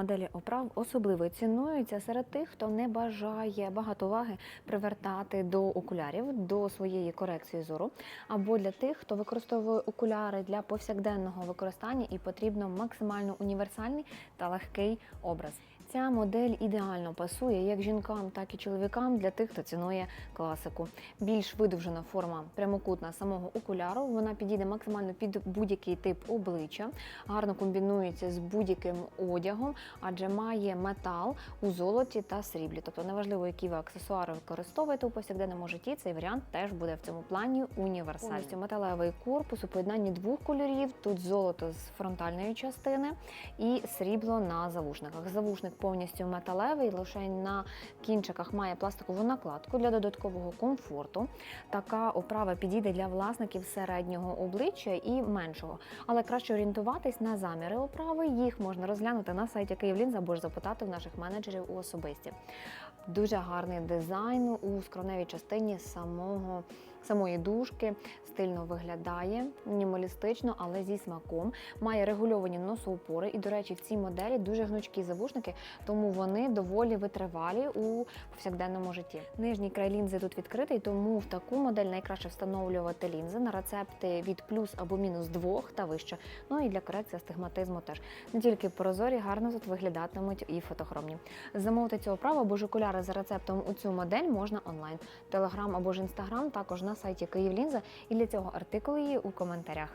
моделі оправ особливо цінуються серед тих, хто не бажає багато уваги привертати до окулярів, до своєї корекції зору, або для тих, хто використовує окуляри для повсякденного використання і потрібно максимально універсальний та легкий образ. Ця модель ідеально пасує як жінкам, так і чоловікам для тих, хто цінує класику. Більш видовжена форма прямокутна самого окуляру. Вона підійде максимально під будь-який тип обличчя, гарно комбінується з будь-яким одягом, адже має метал у золоті та сріблі. Тобто, неважливо, які ви аксесуари використовуєте у повсякденному житті. Цей варіант теж буде в цьому плані універсальним. Повністю металевий корпус у поєднанні двох кольорів. Тут золото з фронтальної частини і срібло на завушниках. Завушник повністю металевий, лише на кінчиках має пластикову накладку для додаткового комфорту. Така оправа підійде для власників середнього обличчя і меншого. Але краще орієнтуватись на заміри оправи. Їх можна розглянути на сайті Київлінз або ж запитати в наших менеджерів у особисті. Дуже гарний дизайн у скроневій частині самого самої дужки. Стильно виглядає, мінімалістично, але зі смаком. Має регульовані носоупори. І, до речі, в цій моделі дуже гнучкі завушники, тому вони доволі витривалі у повсякденному житті. Нижній край лінзи тут відкритий, тому в таку модель найкраще встановлювати лінзи на рецепти від плюс або мінус двох та вище. Ну і для корекції астигматизму теж. Не тільки прозорі, гарно тут виглядатимуть і фотохромні. Замовити цього права або ж окуляри за рецептом у цю модель можна онлайн. Телеграм або ж інстаграм також на сайті Київлінза. І для цього артикул її у коментарях.